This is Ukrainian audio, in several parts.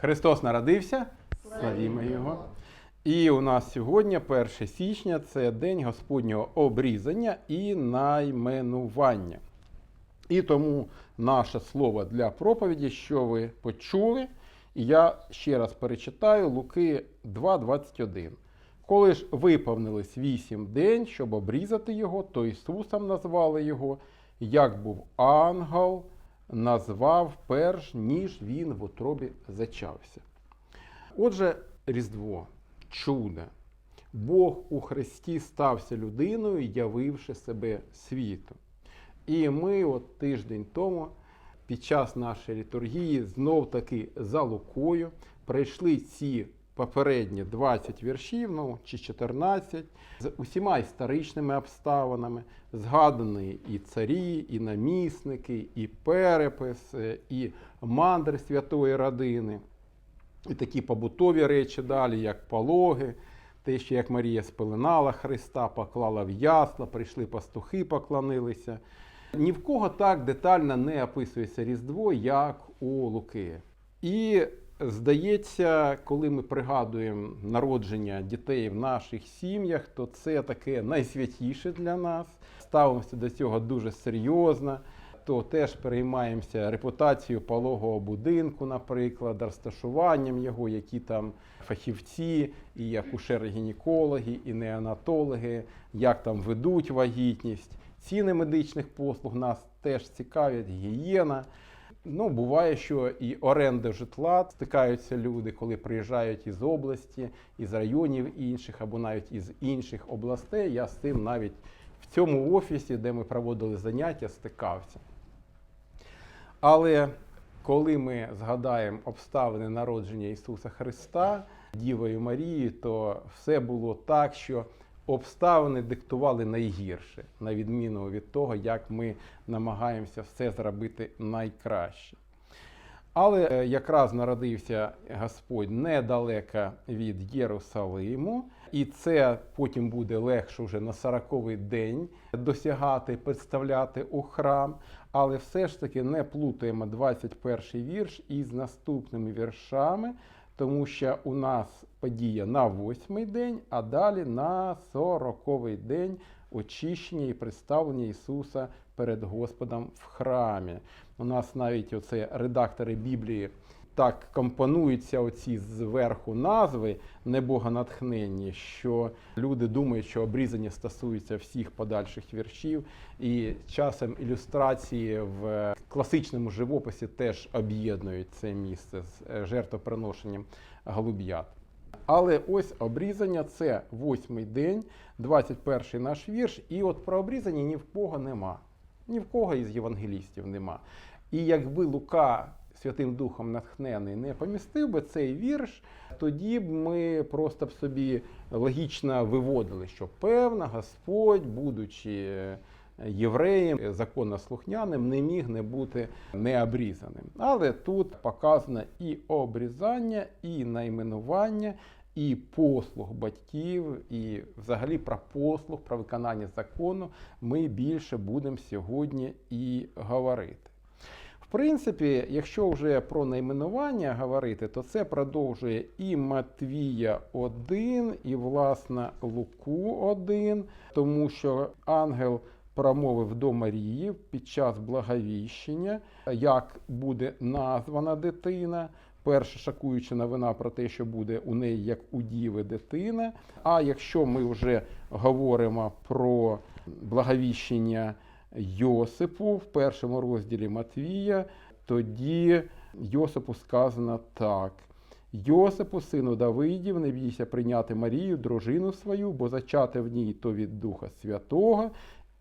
Христос народився, славімо Його. І у нас сьогодні, 1 січня, це День Господнього обрізання і найменування. І тому наше слово для проповіді, що ви почули, я ще раз перечитаю Луки 2,21. Коли ж виповнилось вісім день, щоб обрізати його, то Ісусом назвали його, як був ангел, назвав перш, ніж він в утробі зачався. Отже, Різдво, чудо. Бог у Христі стався людиною, явивши себе світу. І ми от тиждень тому, під час нашої літургії, знов таки за Лукою пройшли ці попередні 20 віршів, ну чи 14, з усіма історичними обставинами, згадані і царі, і намісники, і перепис, е, і мандри святої родини. І такі побутові речі далі, як пологи, те, що як Марія спеленала Христа, поклала в ясла, прийшли пастухи, поклонилися. Ні в кого так детально не описується Різдво, як у Луки. І здається, коли ми пригадуємо народження дітей в наших сім'ях, то це таке найсвятіше для нас. Ставимося до цього дуже серйозно то теж переймаємося репутацією пологового будинку, наприклад, розташуванням його, які там фахівці, і акушери-гінекологи, і неонатологи, як там ведуть вагітність. Ціни медичних послуг нас теж цікавлять, гігієна. Ну, буває, що і оренда житла стикаються люди, коли приїжджають із області, із районів інших або навіть із інших областей. Я з цим навіть в цьому офісі, де ми проводили заняття, стикався. Але коли ми згадаємо обставини народження Ісуса Христа Дівою Марією, то все було так, що обставини диктували найгірше, на відміну від того, як ми намагаємося все зробити найкраще. Але е, якраз народився Господь недалеко від Єрусалиму, і це потім буде легше вже на 40-й день досягати, представляти у храм. Але все ж таки не плутаємо 21 вірш із наступними віршами, тому що у нас подія на восьмий день, а далі на 40-й день очищення і представлення Ісуса перед Господом в храмі. У нас навіть оце редактори Біблії так компонуються оці зверху назви небогонатхненні, що люди думають, що обрізання стосується всіх подальших віршів, і часом ілюстрації в класичному живописі теж об'єднують це місце з жертвоприношенням голуб'ят. Але ось обрізання це восьмий день, 21 наш вірш, і от про обрізання ні в кого нема. Ні в кого із євангелістів нема. І якби Лука Святим Духом натхнений не помістив би цей вірш, тоді б ми просто б собі логічно виводили, що певно, Господь, будучи євреєм, законослухняним, не міг не бути необрізаним. Але тут показано і обрізання, і найменування, і послуг батьків, і взагалі про послуг, про виконання закону ми більше будемо сьогодні і говорити. В принципі, якщо вже про найменування говорити, то це продовжує і Матвія 1, і власне Луку 1, тому що ангел промовив до Марії під час благовіщення, як буде названа дитина. Перша шокуюча новина про те, що буде у неї як у діви дитина. А якщо ми вже говоримо про благовіщення Йосипу в першому розділі Матвія, тоді Йосипу сказано так. Йосипу, сину Давидів, не бійся прийняти Марію, дружину свою, бо зачати в ній то від Духа Святого,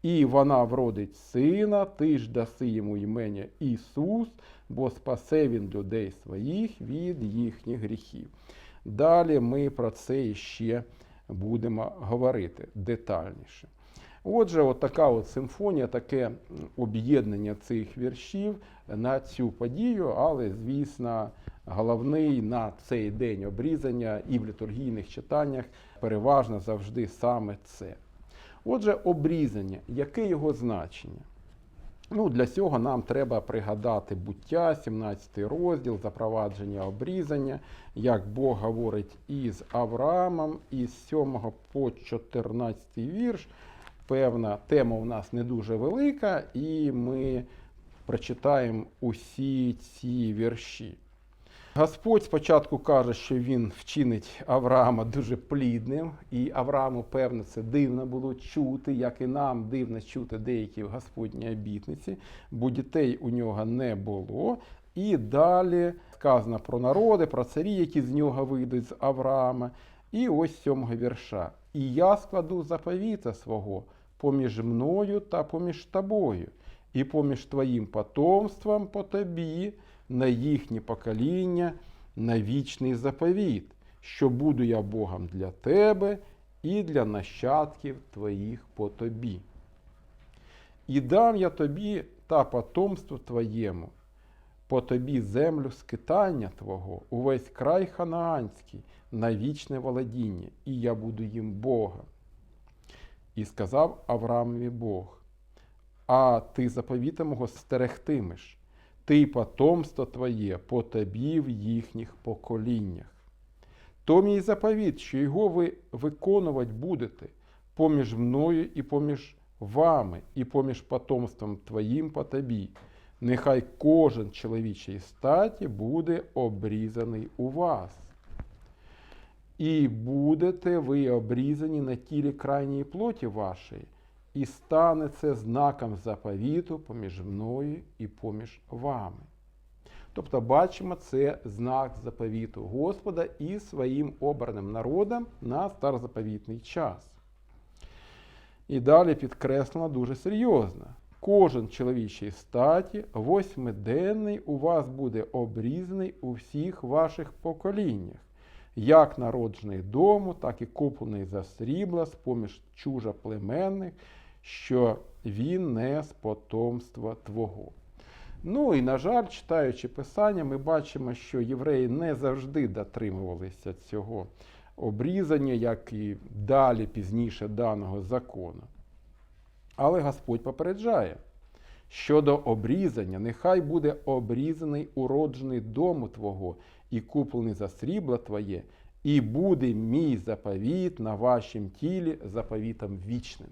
і вона вродить сина, ти ж даси йому імення Ісус, бо спасе він людей своїх від їхніх гріхів. Далі ми про це ще будемо говорити детальніше. Отже, от така от симфонія, таке об'єднання цих віршів на цю подію, але, звісно, головний на цей день обрізання і в літургійних читаннях переважно завжди саме це. Отже, обрізання, яке його значення? Ну, для цього нам треба пригадати буття, 17 розділ, запровадження обрізання, як Бог говорить із Авраамом, із 7 по 14 вірш. Певна тема у нас не дуже велика, і ми прочитаємо усі ці вірші. Господь спочатку каже, що він вчинить Авраама дуже плідним, і Аврааму, певно, це дивно було чути, як і нам дивно чути деякі Господні обітниці, бо дітей у нього не було. І далі сказано про народи, про царі, які з нього вийдуть з Авраама. І ось сьомого вірша. І я складу заповіта свого поміж мною та поміж тобою, і поміж твоїм потомством по тобі на їхнє покоління, на вічний заповіт, що буду я Богом для тебе і для нащадків твоїх по тобі. І дам я тобі та потомству твоєму, по тобі землю скитання Твого, увесь край ханаанський, на вічне володіння, і я буду їм Бога. І сказав Авраамові Бог, а ти заповіта мого стерегтимеш, ти потомство твоє по тобі в їхніх поколіннях. То мій заповіт, що його ви виконувати будете поміж мною і поміж вами, і поміж потомством твоїм по тобі. Нехай кожен чоловічий статі буде обрізаний у вас. І будете ви обрізані на тілі крайньої плоті вашої, і стане це знаком заповіту поміж мною і поміж вами. Тобто, бачимо, це знак заповіту Господа і своїм обраним народом на старозаповітний час. І далі підкреслено дуже серйозно. Кожен чоловічий статі восьмиденний у вас буде обрізаний у всіх ваших поколіннях, як народжений дому, так і куплений за срібла з поміж чужоплеменних, що він не з потомства Твого. Ну і, на жаль, читаючи Писання, ми бачимо, що євреї не завжди дотримувалися цього обрізання, як і далі пізніше даного закону. Але Господь попереджає, щодо обрізання, нехай буде обрізаний уроджений дому Твого і куплений за срібло Твоє, і буде мій заповіт на вашім тілі заповітом вічним.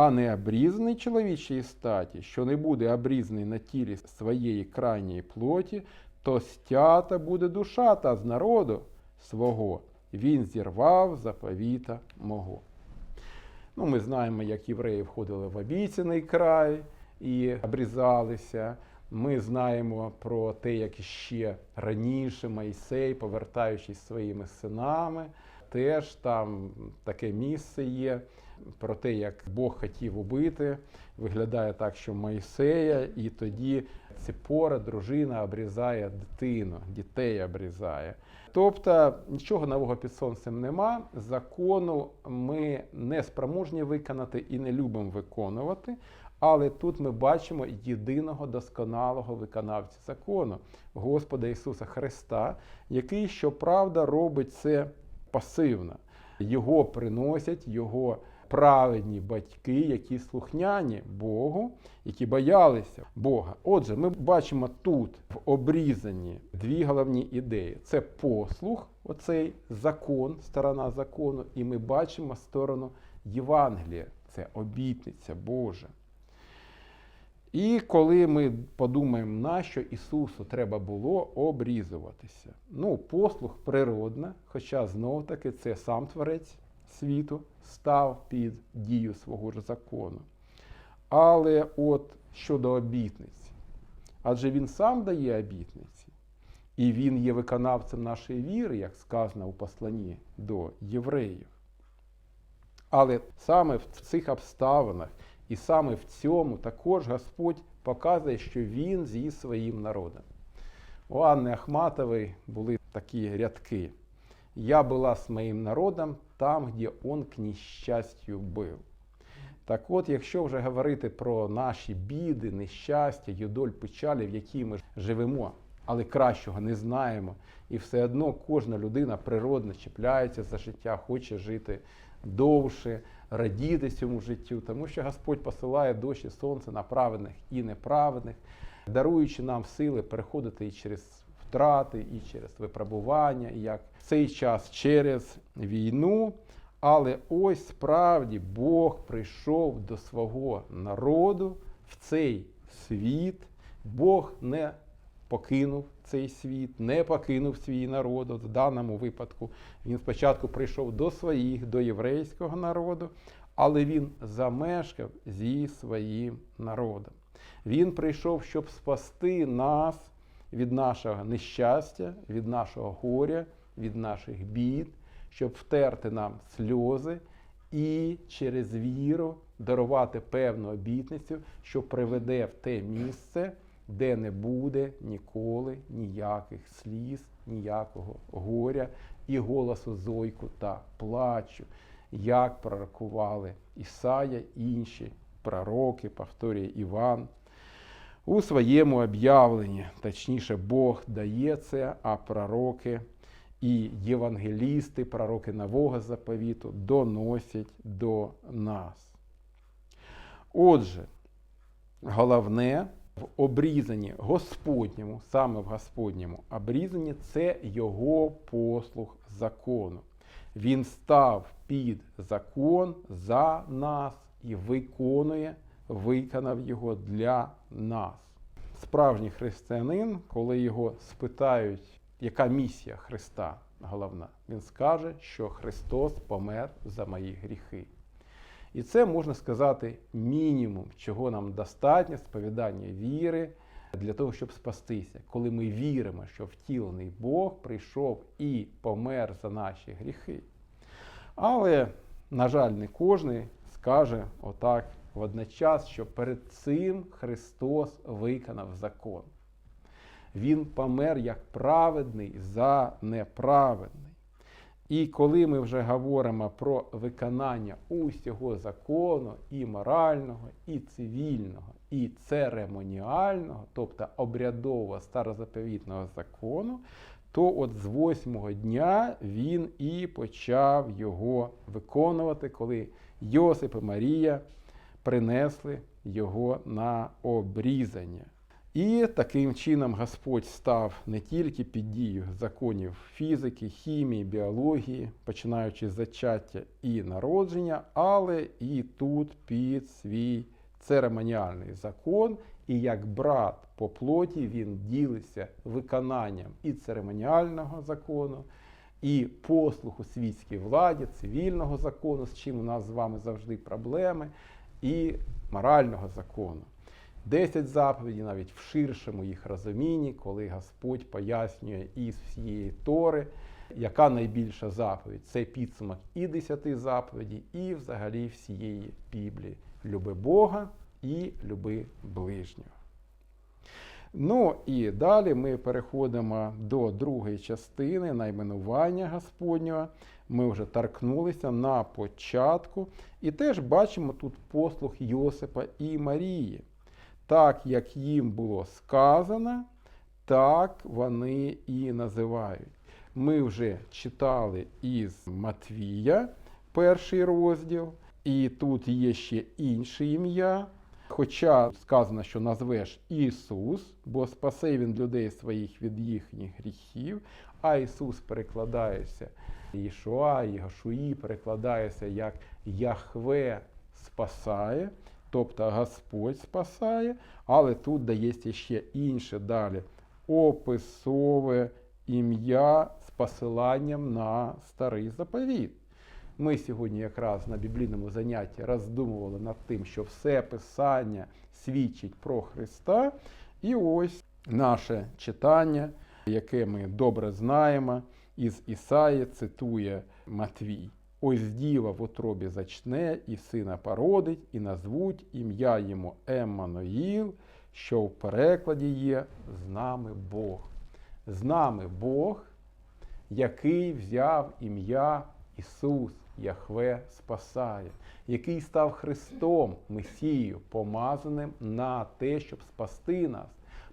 А не обрізаний чоловічої статі, що не буде обрізаний на тілі своєї крайньої плоті, то стята буде душа та з народу свого. Він зірвав заповіта мого. Ну, Ми знаємо, як євреї входили в обіцяний край і обрізалися. Ми знаємо про те, як ще раніше Майсей, повертаючись своїми синами, теж там таке місце є. Про те, як Бог хотів убити, виглядає так, що Майсея, і тоді Ципора, дружина, обрізає дитину, дітей обрізає. Тобто нічого нового під сонцем нема. Закону ми не спроможні виконати і не любимо виконувати. Але тут ми бачимо єдиного досконалого виконавця закону, Господа Ісуса Христа, який, щоправда, робить це пасивно. Його приносять, його праведні батьки, які слухняні Богу, які боялися Бога. Отже, ми бачимо тут в обрізанні дві головні ідеї: це послух, оцей закон, сторона закону, і ми бачимо сторону Євангелія, це обітниця Божа. І коли ми подумаємо, на що Ісусу треба було обрізуватися. Ну, послух природна, хоча знов таки це сам Творець світу став під дію свого ж закону. Але от щодо обітниці, адже він сам дає обітниці, і він є виконавцем нашої віри, як сказано у посланні до євреїв. Але саме в цих обставинах і саме в цьому також Господь показує, що Він зі своїм народом. У Анни Ахматової були такі рядки. Я була з моїм народом там, де он к нещастю був. Так от, якщо вже говорити про наші біди, нещастя, юдоль печалі, в якій ми живемо, але кращого не знаємо, і все одно кожна людина природно чіпляється за життя, хоче жити довше, радіти цьому життю, тому що Господь посилає дощ і сонце на праведних і неправедних, даруючи нам сили переходити і через втрати, і через випробування, і як в цей час через війну. Але ось справді Бог прийшов до свого народу в цей світ. Бог не покинув цей світ, не покинув свій народ. От В даному випадку він спочатку прийшов до своїх, до єврейського народу, але він замешкав зі своїм народом. Він прийшов, щоб спасти нас від нашого нещастя, від нашого горя, від наших бід, щоб втерти нам сльози і через віру дарувати певну обітницю, що приведе в те місце, де не буде ніколи ніяких сліз, ніякого горя і голосу зойку та плачу, як пророкували Ісая інші пророки, повторює Іван. У своєму об'явленні, точніше, Бог дає це, а пророки і євангелісти, пророки нового заповіту доносять до нас. Отже, головне в обрізанні Господньому, саме в Господньому обрізанні, це його послух закону. Він став під закон за нас і виконує, виконав його для нас. Справжній християнин, коли його спитають, яка місія Христа головна, він скаже, що Христос помер за мої гріхи. І це можна сказати мінімум, чого нам достатньо сповідання віри для того, щоб спастися, коли ми віримо, що втілений Бог прийшов і помер за наші гріхи. Але, на жаль, не кожен скаже отак водночас, що перед цим Христос виконав закон. Він помер як праведний за неправедний. І коли ми вже говоримо про виконання усього закону, і морального, і цивільного, і церемоніального, тобто обрядового старозаповітного закону, то от з восьмого дня він і почав його виконувати, коли Йосип і Марія принесли його на обрізання. І таким чином Господь став не тільки під дією законів фізики, хімії, біології, починаючи з зачаття і народження, але і тут під свій церемоніальний закон. І як брат по плоті він ділиться виконанням і церемоніального закону, і послуху світській владі, цивільного закону, з чим у нас з вами завжди проблеми, і морального закону. Десять заповідей навіть в ширшому їх розумінні, коли Господь пояснює із всієї Тори, яка найбільша заповідь. Це підсумок і десяти заповідей, і взагалі всієї Біблії. Люби Бога і люби ближнього. Ну і далі ми переходимо до другої частини найменування Господнього. Ми вже торкнулися на початку. І теж бачимо тут послуг Йосипа і Марії. Так, як їм було сказано, так вони і називають. Ми вже читали із Матвія перший розділ, і тут є ще інше ім'я. Хоча сказано, що назвеш Ісус, бо спасе він людей своїх від їхніх гріхів, а Ісус перекладається Ішуа, Єгошуї перекладається як Яхве спасає, тобто Господь спасає, але тут дається ще інше далі описове ім'я з посиланням на старий заповіт. Ми сьогодні якраз на біблійному занятті роздумували над тим, що все Писання свідчить про Христа. І ось наше читання, яке ми добре знаємо, із Ісаї цитує Матвій. Ось діва в утробі зачне, і сина породить, і назвуть ім'я йому Еммануїл, що в перекладі є з нами Бог. З нами Бог, який взяв ім'я Ісус, Яхве спасає, який став Христом, Месією, помазаним на те, щоб спасти нас,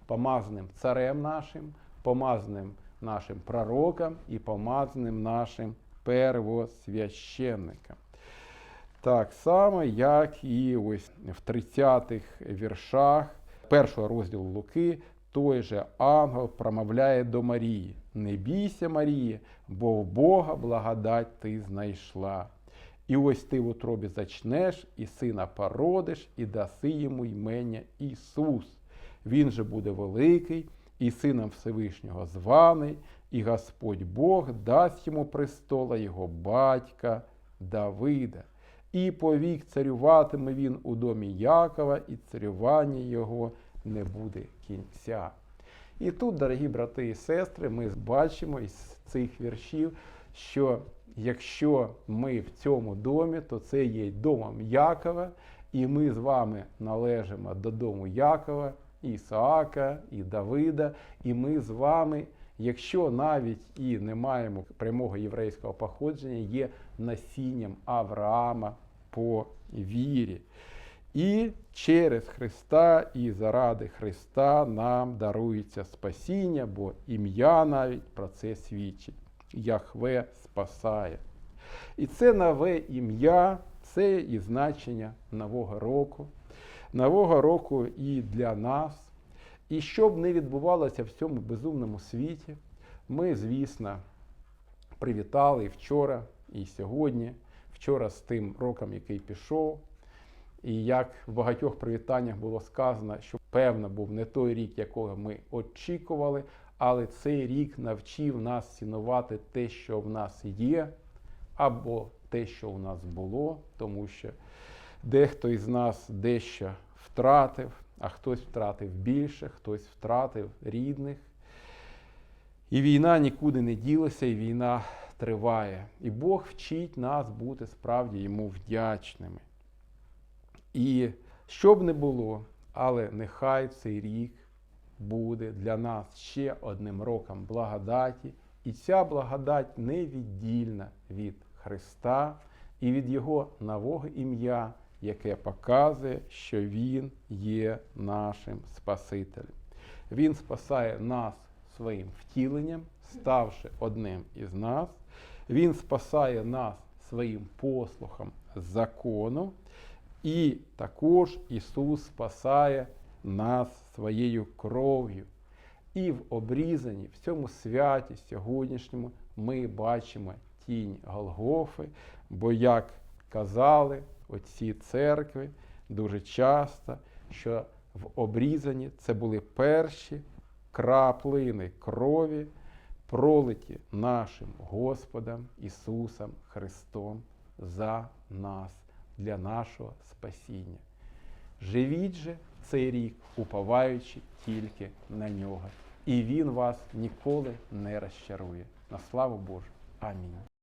помазаним царем нашим, помазаним нашим пророком і помазаним нашим первосвященником. Так само, як і ось в 30-х віршах першого розділу Луки, той же ангел промовляє до Марії: Не бійся, Марії, бо в Бога благодать ти знайшла. І ось ти в утробі зачнеш, і сина породиш, і даси йому ймення Ісус. Він же буде великий, і сином Всевишнього званий, і Господь Бог дасть йому престола його батька Давида. І повік царюватиме він у домі Якова, і царювання його не буде кінця. І тут, дорогі брати і сестри, ми бачимо із цих віршів, що якщо ми в цьому домі, то це є домом Якова, і ми з вами належимо до дому Якова, Ісаака, і Давида, і ми з вами, якщо навіть і не маємо прямого єврейського походження, є насінням Авраама по вірі. І через Христа і заради Христа нам дарується спасіння, бо ім'я навіть про це свідчить. Яхве спасає. І це нове ім'я, це і значення Нового року. Нового року і для нас. І що б не відбувалося в цьому безумному світі, ми, звісно, привітали і вчора, і сьогодні, вчора з тим роком, який пішов. І як в багатьох привітаннях було сказано, що певно був не той рік, якого ми очікували, але цей рік навчив нас цінувати те, що в нас є, або те, що у нас було, тому що дехто із нас дещо втратив, а хтось втратив більше, хтось втратив рідних. І війна нікуди не ділася, і війна триває. І Бог вчить нас бути справді йому вдячними. І що б не було, але нехай цей рік буде для нас ще одним роком благодаті, і ця благодать невіддільна від Христа і від Його нового ім'я, яке показує, що Він є нашим Спасителем. Він спасає нас своїм втіленням, ставши одним із нас. Він спасає нас своїм послухом закону. І також Ісус спасає нас своєю кров'ю. І в обрізанні, в цьому святі сьогоднішньому ми бачимо тінь Голгофи, бо, як казали отці церкви дуже часто, що в обрізанні це були перші краплини крові, пролиті нашим Господом Ісусом Христом за нас для нашого спасіння. Живіть же цей рік, уповаючи тільки на нього, і Він вас ніколи не розчарує. На славу Божу. Амінь.